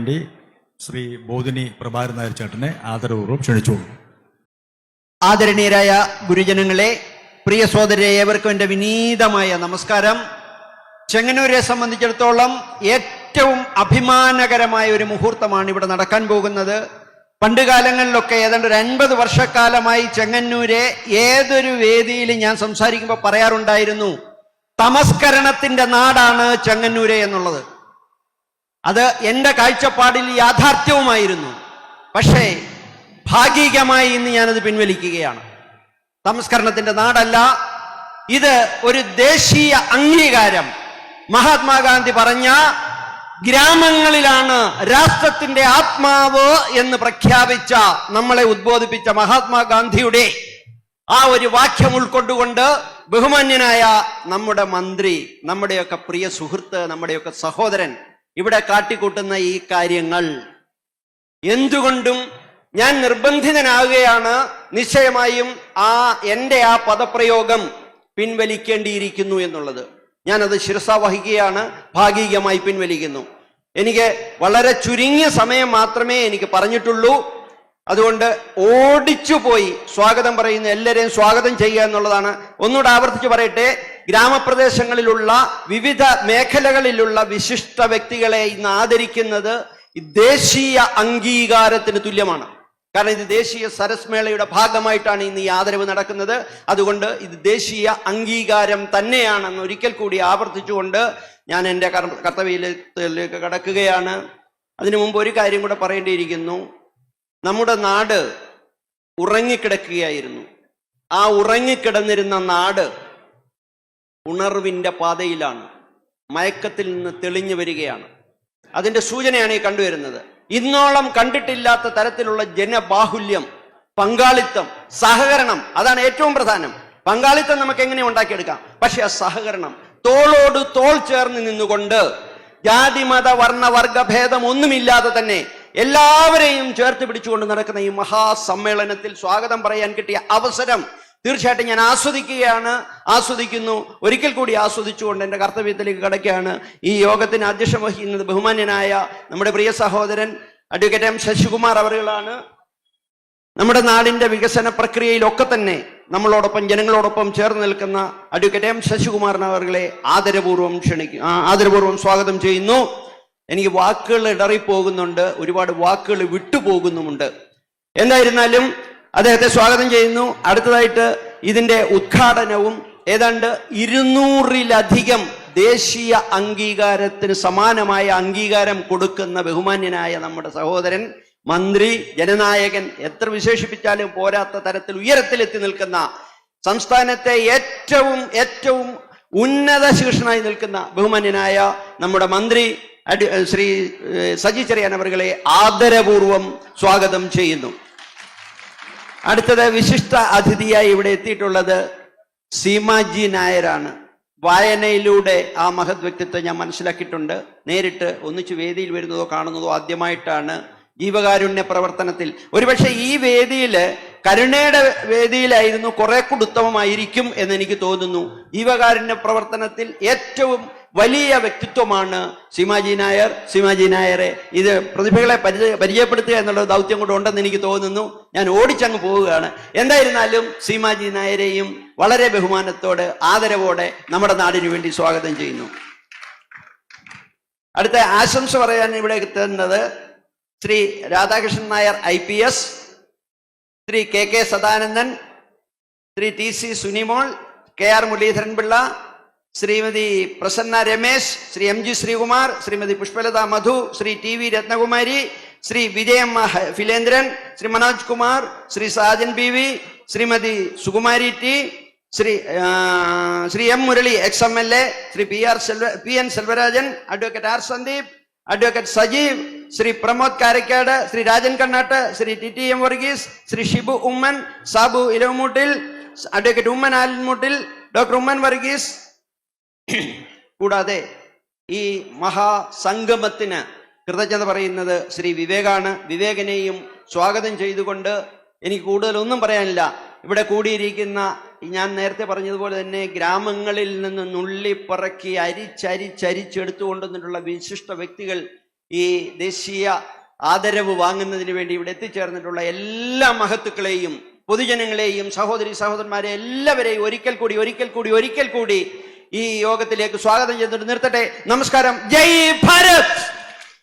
വേണ്ടി ശ്രീ ബോധിനി പ്രഭാകരൻ നായർ ചേട്ടനെ ആദരപൂർവം ക്ഷണിച്ചോളൂ ആദരണീയരായ ഗുരുജനങ്ങളെ പ്രിയ സോദരെ ഏവർക്കും എന്റെ വിനീതമായ നമസ്കാരം. ചെങ്ങന്നൂരെ സംബന്ധിച്ചിടത്തോളം ഏറ്റവും അഭിമാനകരമായ ഒരു മുഹൂർത്തമാണ് ഇവിടെ നടക്കാൻ പോകുന്നത്. പണ്ട് കാലങ്ങളിലൊക്കെ ഏതാണ്ട് ഒരു അൻപത് വർഷക്കാലമായി ചെങ്ങന്നൂരെ ഏതൊരു വേദിയിൽ ഞാൻ സംസാരിക്കുമ്പോൾ പറയാറുണ്ടായിരുന്നു തമസ്കരണത്തിന്റെ നാടാണ് ചെങ്ങന്നൂരെ എന്നുള്ളത്. അത് എന്റെ കാഴ്ചപ്പാടിൽ യാഥാർത്ഥ്യവുമായിരുന്നു. പക്ഷേ ഭാഗികമായി ഇന്ന് ഞാനത് പിൻവലിക്കുകയാണ്. സംസ്കരണത്തിന്റെ നാടല്ല ഇത് ഒരു ദേശീയ അംഗീകാരം. മഹാത്മാഗാന്ധി പറഞ്ഞ ഗ്രാമങ്ങളിലാണ് രാഷ്ട്രത്തിന്റെ ആത്മാവ് എന്ന് പ്രഖ്യാപിച്ച നമ്മളെ ഉദ്ബോധിപ്പിച്ച മഹാത്മാഗാന്ധിയുടെ ആ ഒരു വാക്യം ഉൾക്കൊണ്ടുകൊണ്ട് ബഹുമാന്യനായ നമ്മുടെ മന്ത്രി നമ്മുടെയൊക്കെ പ്രിയ സുഹൃത്ത് നമ്മുടെയൊക്കെ സഹോദരൻ ഇവിടെ കാട്ടിക്കൂട്ടുന്ന ഈ കാര്യങ്ങൾ എന്തുകൊണ്ടും ഞാൻ നിർബന്ധിതനാകുകയാണ്. നിശ്ചയമായും ആ എന്റെ ആ പദപ്രയോഗം പിൻവലിക്കേണ്ടിയിരിക്കുന്നു എന്നുള്ളത്. ഞാനത് ശിരസ വഹിക്കുകയാണ് ഭാഗികമായി പിൻവലിക്കുന്നു. എനിക്ക് വളരെ ചുരുങ്ങിയ സമയം മാത്രമേ എനിക്ക് പറഞ്ഞിട്ടുള്ളൂ. അതുകൊണ്ട് ഓടിച്ചു പോയി സ്വാഗതം പറയുന്ന എല്ലാവരെയും സ്വാഗതം ചെയ്യുക എന്നുള്ളതാണ്. ഒന്നുകൂടെ ആവർത്തിച്ച് പറയട്ടെ. ഗ്രാമപ്രദേശങ്ങളിലുള്ള വിവിധ മേഖലകളിലുള്ള വിശിഷ്ട വ്യക്തികളെ ഇന്ന് ആദരിക്കുന്നത് ദേശീയ അംഗീകാരത്തിന് തുല്യമാണ്. കാരണം ഇത് ദേശീയ സരസ് മേളയുടെ ഭാഗമായിട്ടാണ് ഇന്ന് ഈ ആദരവ് നടക്കുന്നത്. അതുകൊണ്ട് ഇത് ദേശീയ അംഗീകാരം തന്നെയാണെന്ന് ഒരിക്കൽ കൂടി ആവർത്തിച്ചുകൊണ്ട് ഞാൻ എന്റെ കർത്തവ്യത്തിലേക്ക് കടക്കുകയാണ്. അതിനു മുമ്പ് ഒരു കാര്യം കൂടെ പറയേണ്ടിയിരിക്കുന്നു. നമ്മുടെ നാട് ഉറങ്ങിക്കിടക്കുകയായിരുന്നു. ആ ഉറങ്ങിക്കിടന്നിരുന്ന നാട് ഉണർവിന്റെ പാതയിലാണ്. മയക്കത്തിൽ നിന്ന് തെളിഞ്ഞു വരികയാണ്. അതിന്റെ സൂചനയാണ് ഈ കണ്ടുവരുന്നത്. ഇന്നോളം കണ്ടിട്ടില്ലാത്ത തരത്തിലുള്ള ജനബാഹുല്യം പങ്കാളിത്തം സഹകരണം അതാണ് ഏറ്റവും പ്രധാനം. പങ്കാളിത്തം നമുക്ക് എങ്ങനെ ഉണ്ടാക്കിയെടുക്കാം? പക്ഷെ ആ സഹകരണം തോളോട് തോൾ ചേർന്ന് നിന്നുകൊണ്ട് ജാതി മത വർണ വർഗ ഭേദം ഒന്നുമില്ലാതെ തന്നെ എല്ലാവരെയും ചേർത്ത് പിടിച്ചുകൊണ്ട് നടക്കുന്ന ഈ മഹാസമ്മേളനത്തിൽ സ്വാഗതം പറയാൻ കിട്ടിയ അവസരം തീർച്ചയായിട്ടും ഞാൻ ആസ്വദിക്കുകയാണ് ആസ്വദിക്കുന്നു. ഒരിക്കൽ കൂടി ആസ്വദിച്ചുകൊണ്ട് എന്റെ കർത്തവ്യത്തിലേക്ക് കടക്കുകയാണ്. ഈ യോഗത്തിന് അധ്യക്ഷം വഹിക്കുന്നത് ബഹുമാന്യനായ നമ്മുടെ പ്രിയ സഹോദരൻ അഡ്വക്കേറ്റ് എം ശശികുമാർ അവറുകളാണ്. നമ്മുടെ നാടിന്റെ വികസന പ്രക്രിയയിലൊക്കെ തന്നെ നമ്മളോടൊപ്പം ജനങ്ങളോടൊപ്പം ചേർന്ന് നിൽക്കുന്ന അഡ്വക്കേറ്റ് എം ശശികുമാറിന് അവരെ ആദരപൂർവം ക്ഷണിക്കും ആദരപൂർവം സ്വാഗതം ചെയ്യുന്നു. എനിക്ക് വാക്കുകൾ ഇടറിപ്പോകുന്നുണ്ട് ഒരുപാട് വാക്കുകൾ വിട്ടുപോകുന്നുമുണ്ട്. എന്തായിരുന്നാലും അദ്ദേഹത്തെ സ്വാഗതം ചെയ്യുന്നു. അടുത്തതായിട്ട് ഇതിന്റെ ഉദ്ഘാടനവും ഏതാണ്ട് ഇരുന്നൂറിലധികം ദേശീയ അംഗീകാരത്തിന് സമാനമായ അംഗീകാരം കൊടുക്കുന്ന ബഹുമാന്യനായ നമ്മുടെ സഹോദരൻ മന്ത്രി ജനനായകൻ എത്ര വിശേഷിപ്പിച്ചാലും പോരാത്ത തരത്തിൽ ഉയരത്തിലെത്തി നിൽക്കുന്ന സംസ്ഥാനത്തെ ഏറ്റവും ഏറ്റവും ഉന്നത ശീർഷനായി നിൽക്കുന്ന ബഹുമാന്യനായ നമ്മുടെ മന്ത്രി ശ്രീ സജി ചെറിയാൻ അവരുകളെ ആദരപൂർവം സ്വാഗതം ചെയ്യുന്നു. അടുത്തത് വിശിഷ്ട അതിഥിയായി ഇവിടെ എത്തിയിട്ടുള്ളത് സീമാജി നായരാണ്. വായനയിലൂടെ ആ മഹത് വ്യക്തിത്വം ഞാൻ മനസ്സിലാക്കിയിട്ടുണ്ട്. നേരിട്ട് ഒന്നിച്ച് വേദിയിൽ വരുന്നതോ കാണുന്നതോ ആദ്യമായിട്ടാണ് ജീവകാരുണ്യ പ്രവർത്തനത്തിൽ. ഒരുപക്ഷെ ഈ വേദിയിൽ കരുണയുടെ വേദിയിലായിരുന്നു കുറെ കൂടി ഉത്തമമായിരിക്കും എന്ന് എനിക്ക് തോന്നുന്നു. ജീവകാരുണ്യ പ്രവർത്തനത്തിൽ ഏറ്റവും വലിയ വ്യക്തിത്വമാണ് സീമാജി നായർ. സീമാജി നായരെ ഇത് പ്രതിഭകളെ പരിചയ പരിചയപ്പെടുത്തുക എന്നുള്ള ദൗത്യം കൂടെ ഉണ്ടെന്ന് എനിക്ക് തോന്നുന്നു. ഞാൻ ഓടിച്ചങ്ങ് പോവുകയാണ്. എന്തായിരുന്നാലും സീമാജി നായരെയും വളരെ ബഹുമാനത്തോടെ ആദരവോടെ നമ്മുടെ നാടിനു വേണ്ടി സ്വാഗതം ചെയ്യുന്നു. അടുത്ത ആശംസ പറയാൻ ഇവിടെ എത്തുന്നത് Shri Radhakrishnan Nair I P S. Shri K K Sadanandan Shri T C Sunimol K R Muraleedharan Pillai Shrimati Prasanna Ramesh Shri M G Sreekumar Shrimati Pushpalatha Madhu Shri T V Rathnakumari Shri Vijayamma Philendran Shri Manoj Kumar Shri Sajan P V Shrimati Sukumari T Shri Shri M Murali ex M L A Shri P R Selva P N Selvarajan advocate R Sandeep advocate Sajeev Shri Pramod Karakkad Shri Rajan Kannatt Shri T T M Varghese Shri Shibu Oommen Sabu Elavamoottil advocate Oommen Alinmoottil doctor Oommen Varghese. കൂടാതെ ഈ മഹാസംഗമത്തിന് കൃതജ്ഞത പറയുന്നത് ശ്രീ വിവേകാണ്. വിവേകനെയും സ്വാഗതം ചെയ്തുകൊണ്ട് എനിക്ക് കൂടുതലൊന്നും പറയാനില്ല. ഇവിടെ കൂടിയിരിക്കുന്ന ഞാൻ നേരത്തെ പറഞ്ഞതുപോലെ തന്നെ ഗ്രാമങ്ങളിൽ നിന്ന് നുള്ളിപ്പറക്കി അരിച്ചരിച്ചരിച്ചെടുത്തു കൊണ്ടുവന്നിട്ടുള്ള വിശിഷ്ട വ്യക്തികൾ ഈ ദേശീയ ആദരവ് വാങ്ങുന്നതിന് വേണ്ടി ഇവിടെ എത്തിച്ചേർന്നിട്ടുള്ള എല്ലാ മഹത്തുക്കളെയും പൊതുജനങ്ങളെയും സഹോദരി സഹോദരന്മാരെ എല്ലാവരെയും ഒരിക്കൽ കൂടി ഒരിക്കൽ കൂടി ഒരിക്കൽ കൂടി ഈ യോഗത്തിലേക്ക് സ്വാഗതം ചെയ്തിട്ട് നിർത്തട്ടെ. നമസ്കാരം. ജയ് ഭാരത്!